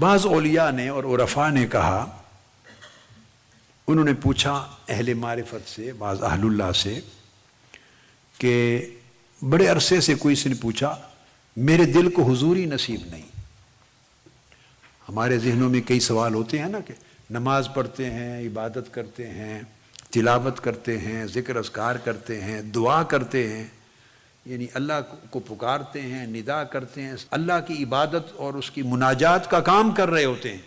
बाज़ ओलिया ने और उरफा ने कहा, उन्होंने पूछा अहल मारिफत से, बाज़ अहलुल्लाह से, कि बड़े अरसे से कोई से ने पूछा, मेरे दिल को हुजूरी नसीब नहीं। हमारे जहनों में कई सवाल होते हैं ना कि नमाज़ पढ़ते हैं, इबादत करते हैं, तिलावत करते हैं ज़िक्र असकार करते हैं, दुआ करते हैं। यानी अल्लाह को पुकारते हैं, निदा करते हैं, अल्लाह की इबादत और उसकी मुनाजात का काम कर रहे होते हैं,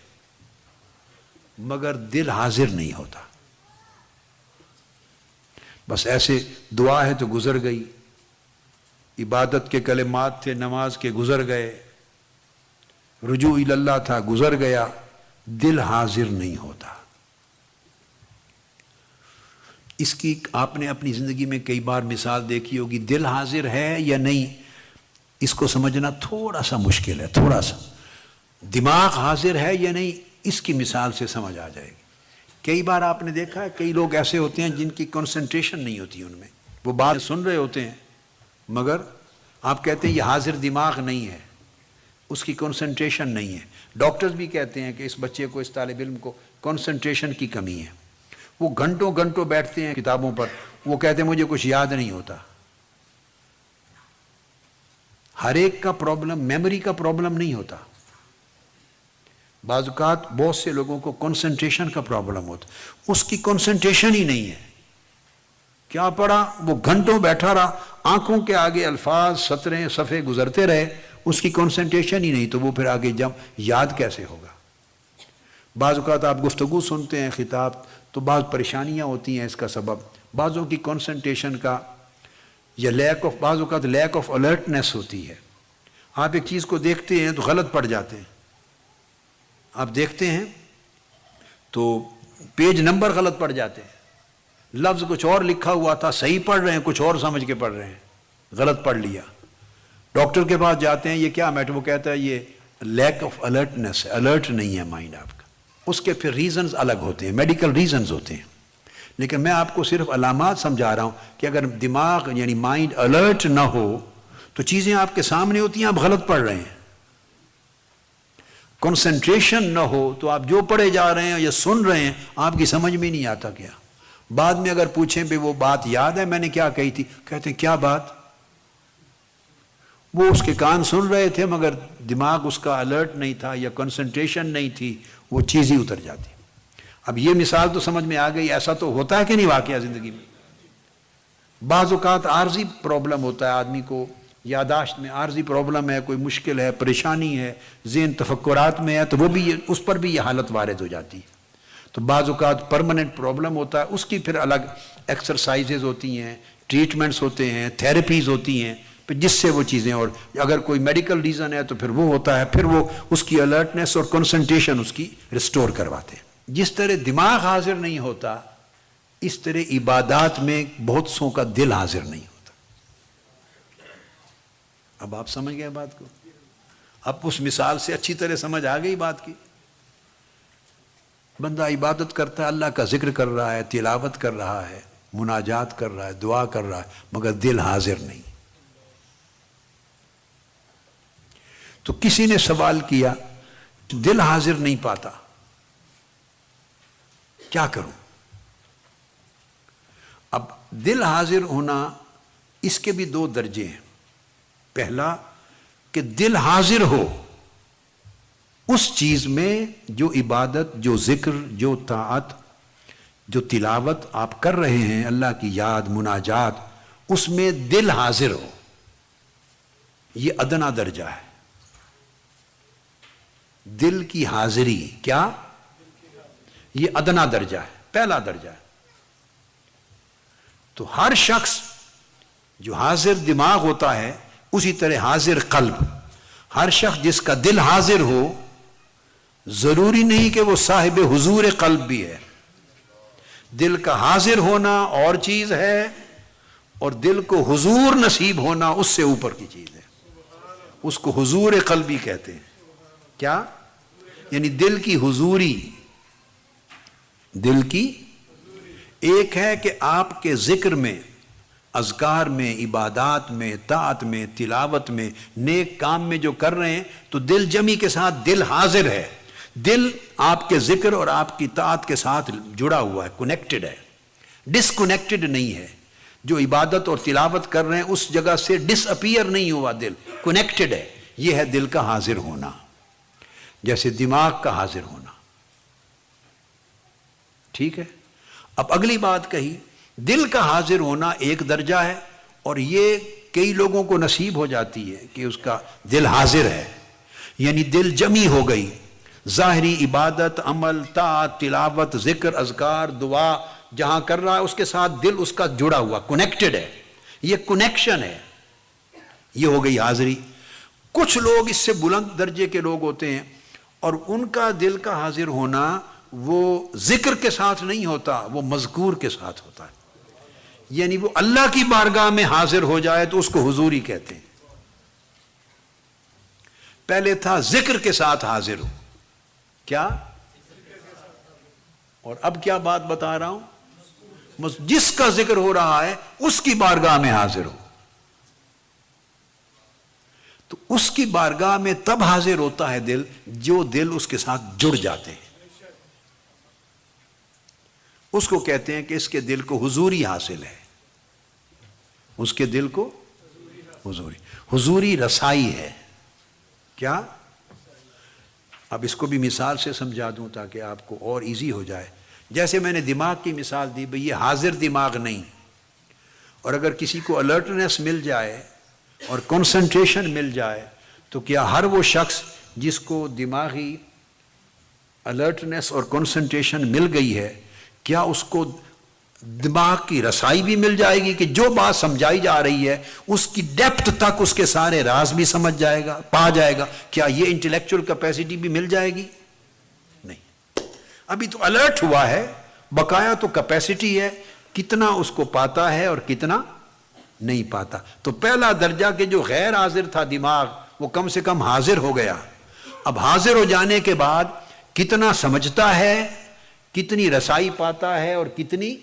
मगर दिल हाजिर नहीं होता। बस ऐसे दुआ है तो गुजर गई। इबादत के कलेमात थे, नमाज़ के गुजर गए। रुजू अल्लाह था, गुजर गया। दिल हाजिर नहीं होता। इसकी आपने अपनी ज़िंदगी में कई बार मिसाल देखी होगी, दिल हाजिर है या नहीं, इसको समझना थोड़ा सा मुश्किल है, थोड़ा सा। दिमाग हाजिर है या नहीं, इसकी मिसाल से समझ आ जाएगी। कई बार आपने देखा है, कई लोग ऐसे होते हैं जिनकी कंसंट्रेशन नहीं होती उनमें। वो बात सुन रहे होते हैं, मगर आप कहते हैं, ये हाजिर दिमाग नहीं है, उसकी कंसंट्रेशन नहीं है। डॉक्टर्स भी कहते हैं कि इस बच्चे को, इस तालब इल्म को कंसंट्रेशन की कमी है। वो घंटों घंटों बैठते हैं किताबों पर, वो कहते हैं, मुझे कुछ याद नहीं होता। हर एक का प्रॉब्लम, मेमोरी का प्रॉब्लम नहीं होता। बाजुकात बहुत से लोगों को कंसंट्रेशन का प्रॉब्लम होता उसकी कंसंट्रेशन ही नहीं है। क्या पढ़ा? वो घंटों बैठा रहा, आँखों के आगे अल्फाज सतरें, सफ़े गुजरते रहे, उसकी कंसंट्रेशन ही नहीं तो वो फिर आगे जब याद कैसे होगा? बाज़ात आप गुफ्तगु सुनते हैं, ख़िताब तो बाद परेशानियाँ होती हैं इसका सबब। बाज़ों की कंसंट्रेशन का या लैक ऑफ़ बाज़ों का तो लैक ऑफ़ अलर्टनेस होती है। आप एक चीज़ को देखते हैं तो गलत पड़ जाते हैं। आप देखते हैं तो पेज नंबर गलत पड़ जाते हैं। लफ्ज़ कुछ और लिखा हुआ था, सही पढ़ रहे हैं, कुछ और समझ के पढ़ रहे हैं। गलत पढ़ लिया। डॉक्टर के पास जाते हैं, ये क्या मैटर? वो कहता है, ये लैक ऑफ़ अलर्टनेस है। अलर्ट नहीं है माइंड आपका। उसके फिर रीजंस अलग होते हैं मेडिकल रीजंस होते हैं। लेकिन मैं आपको सिर्फ़ अलामत समझा रहा हूँ कि अगर दिमाग यानी माइंड अलर्ट ना हो तो चीज़ें आपके सामने होती हैं, आप गलत पढ़ रहे हैं। कंसंट्रेशन ना हो तो आप जो पढ़े जा रहे हैं या सुन रहे हैं, आपकी समझ में नहीं आता क्या। बाद में अगर पूछें भी वो बात याद है? मैंने क्या कही थी? कहते हैं, क्या बात? वो उसके कान सुन रहे थे, मगर दिमाग उसका अलर्ट नहीं था या कंसंट्रेशन नहीं थी, वो चीज़ ही उतर जाती। अब ये मिसाल तो समझ में आ गई, ऐसा तो होता है कि नहीं वाकया ज़िंदगी में? बाज़ात आर्जी प्रॉब्लम होता है आदमी को, यादाश्त में आर्जी प्रॉब्लम है, कोई मुश्किल है, परेशानी है, जेन तफक्रात में है तो वो भी उस पर भी ये हालत वारद हो जाती है। तो बाज़ात परमानेंट प्रॉब्लम होता है, उसकी फिर अलग एक्सरसाइजेज होती हैं ट्रीटमेंट्स होते हैं थेरेपीज़ होती हैं जिससे वो चीज़ें और अगर कोई मेडिकल रीज़न है तो फिर वो होता है, फिर वो उसकी अलर्टनेस और कंसंट्रेशन उसकी रिस्टोर करवाते हैं। जिस तरह दिमाग हाजिर नहीं होता, इस तरह इबादात में बहुत सो का दिल हाजिर नहीं होता। अब आप समझ गए बात को? अब उस मिसाल से अच्छी तरह समझ आ गई बात की। बंदा इबादत करता है, अल्लाह का ज़िक्र कर रहा है, तिलावत कर रहा है, मुनाजात कर रहा है, दुआ कर रहा है, मगर दिल हाजिर नहीं। तो किसी ने सवाल किया दिल हाजिर नहीं पाता। क्या करूँ? अब दिल हाजिर होना इसके भी दो दर्जे हैं। पहला, कि दिल हाजिर हो उस चीज़ में जो इबादत, जो ज़िक्र, जो तात जो तिलावत आप कर रहे हैं, अल्लाह की याद, मुनाजात, उसमें दिल हाजिर हो। यह अदना दर्जा है। दिल की हाजिरी, क्या? ये अदना दर्जा है, पहला दर्जा है। तो हर शख्स जो हाजिर दिमाग होता है, उसी तरह हाजिर कल्ब। हर शख्स जिसका दिल हाजिर हो, ज़रूरी नहीं कि वो साहिब हुजूर कल्ब भी है। दिल का हाजिर होना और चीज़ है, और दिल को हुजूर नसीब होना उससे ऊपर की चीज़ है। उसको हुजूर कल्बी कहते हैं। क्या? यानी दिल की हुजूरी। दिल की? एक है कि आपके ज़िक्र में अजगार में, इबादात में तात में, तिलावत में, नेक काम में जो कर रहे हैं तो दिल जमी के साथ दिल हाजिर है। दिल आपके ज़िक्र और आपकी तात के साथ जुड़ा हुआ है कनेक्टेड है। डिसकनेक्टेड नहीं है। जो इबादत और तिलावत कर रहे हैं, उस जगह से डिसअपियर नहीं हुआ दिल। कनेक्टेड है। यह है दिल का हाजिर होना। जैसे दिमाग का हाजिर होना। ठीक है? अब अगली बात कही, दिल का हाजिर होना एक दर्जा है और ये कई लोगों को नसीब हो जाती है कि उसका दिल हाजिर है। यानी दिल जमी हो गई। ज़ाहरी इबादत, अमल ता तिलावत, ज़िक्र, अजकार, दुआ, जहाँ कर रहा है, उसके साथ दिल उसका जुड़ा हुआ कनेक्टेड है। ये कनेक्शन है। ये हो गई हाजिरी। कुछ लोग इससे बुलंद दर्जे के लोग होते हैं। और उनका दिल का हाजिर होना वो ज़िक्र के साथ नहीं होता, वो मजकूर के साथ होता है। यानी वो अल्लाह की बारगाह में हाजिर हो जाए तो उसको हुजूरी कहते हैं। पहले था ज़िक्र के साथ हाजिर हो। क्या? और अब क्या बात बता रहा हूँ? जिसका ज़िक्र हो रहा है, उसकी बारगाह में हाजिर हो तो उसकी बारगाह में तब हाजिर होता है दिल, जो दिल उसके साथ जुड़ जाते हैं। उसको कहते हैं कि इसके दिल को हुजूरी हासिल है। उसके दिल को हुजूरी। हुजूरी रसाई है। क्या? अब इसको भी मिसाल से समझा दूँ ताकि आपको और इजी हो जाए। जैसे मैंने दिमाग की मिसाल दी, भाई, ये हाजिर दिमाग नहीं। और अगर किसी को अलर्टनेस मिल जाए और कंसंट्रेशन मिल जाए तो क्या हर वो शख्स जिसको दिमागी अलर्टनेस और कंसंट्रेशन मिल गई है, क्या उसको दिमाग की रसाई भी मिल जाएगी कि जो बात समझाई जा रही है, उसकी डेप्थ तक उसके सारे राज भी समझ जाएगा, पा जाएगा। क्या ये इंटेलेक्चुअल कैपेसिटी भी मिल जाएगी? नहीं। अभी तो अलर्ट हुआ है, बकाया तो कैपेसिटी है, कितना उसको पाता है और कितना नहीं पाता। तो पहला दर्जा के जो गैर हाजिर था दिमाग, वो कम से कम हाजिर हो गया। अब हाजिर हो जाने के बाद कितना समझता है, कितनी रसाई पाता है और कितनी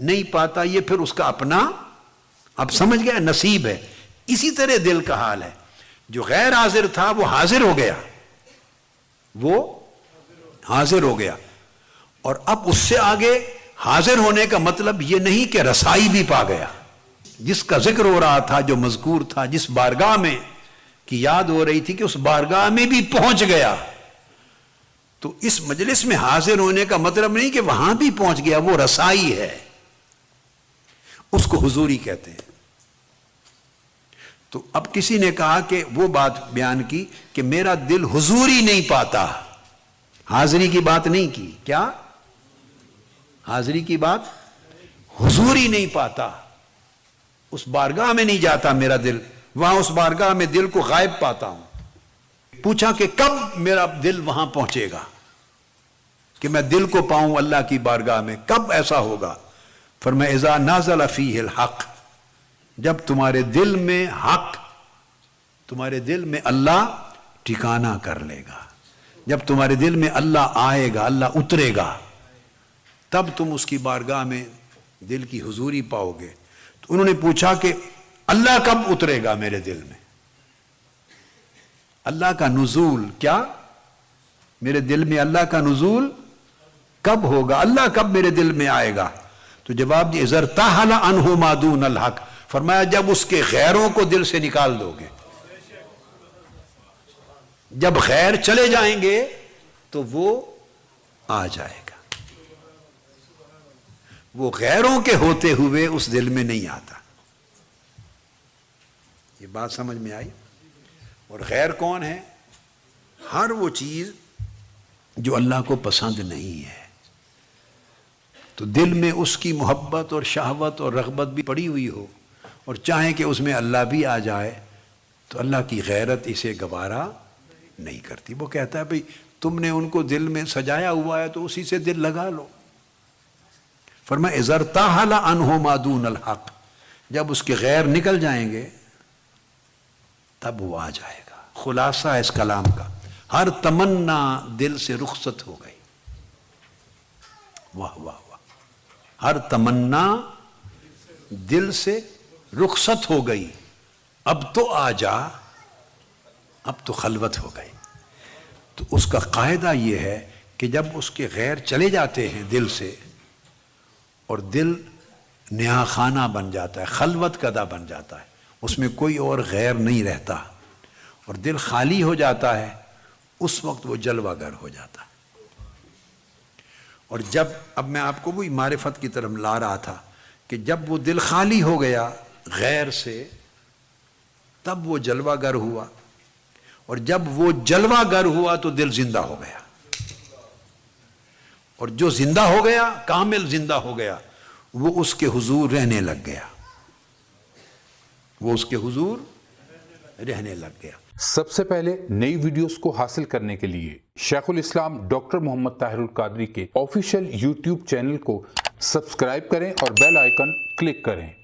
नहीं पाता, ये फिर उसका अपना, अब समझ गया, नसीब है। इसी तरह दिल का हाल है। जो गैर हाजिर था, वो हाजिर हो गया। वो हाजिर हो गया। और अब उससे आगे हाजिर होने का मतलब ये नहीं कि रसाई भी पा गया। जिसका ज़िक्र हो रहा था, जो मजकूर था, जिस बारगाह में की याद हो रही थी कि उस बारगाह में भी पहुँच गया। तो इस मजलिस में हाजिर होने का मतलब नहीं कि वहाँ भी पहुँच गया, वो रसाई है। उसको हुजूरी कहते हैं। तो अब किसी ने कहा कि वो बात बयान की कि मेरा दिल हुजूरी नहीं पाता। हाजिरी की बात नहीं की। क्या? हाजिरी की बात हुजूरी नहीं पाता। उस बारगाह में नहीं जाता मेरा दिल। वहाँ उस बारगाह में दिल को गायब पाता हूँ। पूछा कि कब मेरा दिल वहाँ पहुंचेगा? कि मैं दिल को पाऊँ अल्लाह की बारगाह में। कब ऐसा होगा? फरमा इज़ा नाजल फ़ील हक। जब तुम्हारे दिल में हक, तुम्हारे दिल में अल्लाह ठिकाना कर लेगा। जब तुम्हारे दिल में अल्लाह आएगा, अल्लाह उतरेगा, तब तुम उसकी बारगाह में दिल की हुजूरी पाओगे। तो उन्होंने पूछा कि अल्लाह कब उतरेगा मेरे दिल में? अल्लाह का नजूल क्या? मेरे दिल में अल्लाह का नजूल कब होगा? अल्लाह कब मेरे दिल में आएगा? तो जवाब दिए जरता अनहो मादून हक। फरमाया, जब उसके गैरों को दिल से निकाल दोगे, जब गैर चले जाएँगे तो वो आ जाएगा। वो गैरों के होते हुए उस दिल में नहीं आता। ये बात समझ में आई? और गैर कौन है? हर वो चीज़ जो अल्लाह को पसंद नहीं है। तो दिल में उसकी मोहब्बत और शहवत और रगबत भी पड़ी हुई हो, और चाहे कि उसमें अल्लाह भी आ जाए तो अल्लाह की गैरत इसे गवारा नहीं करती। वो कहता है, भाई, तुमने उनको दिल में सजाया हुआ है तो उसी से दिल लगा लो। फरमा इजरताहला अनहो मादून अलहक जब उसके गैर निकल जाएँगे, तब वो आ जाएगा। खुलासा इस कलाम का। हर तमन्ना दिल से रुखसत हो गई। वाह वाह वाह। हर तमन्ना दिल से रुखसत हो गई। अब तो आ जा, अब तो खलवत हो गई। तो उसका कायदा ये है कि जब उसके गैर चले जाते हैं दिल से और दिल नया खाना बन जाता है, खलवत कदा बन जाता है। उसमें कोई और गैर नहीं रहता। और दिल खाली हो जाता है, उस वक्त वो जलवागर हो जाता है। और जब, अब मैं आपको वही मारिफत की तरफ़ ला रहा था कि जब वो दिल खाली हो गया गैर से, तब वो जलवागर हुआ। और जब वो जलवागर हुआ तो दिल ज़िंदा हो गया। और जो ज़िंदा हो गया, कामिल ज़िंदा हो गया, वो उसके हुजूर रहने लग गया। वो उसके हुजूर रहने लग गया। सबसे पहले नई वीडियोस को हासिल करने के लिए शेखुल इस्लाम डॉक्टर मोहम्मद ताहिरुल कादरी के ऑफिशियल यूट्यूब चैनल को सब्सक्राइब करें और बेल आइकन क्लिक करें।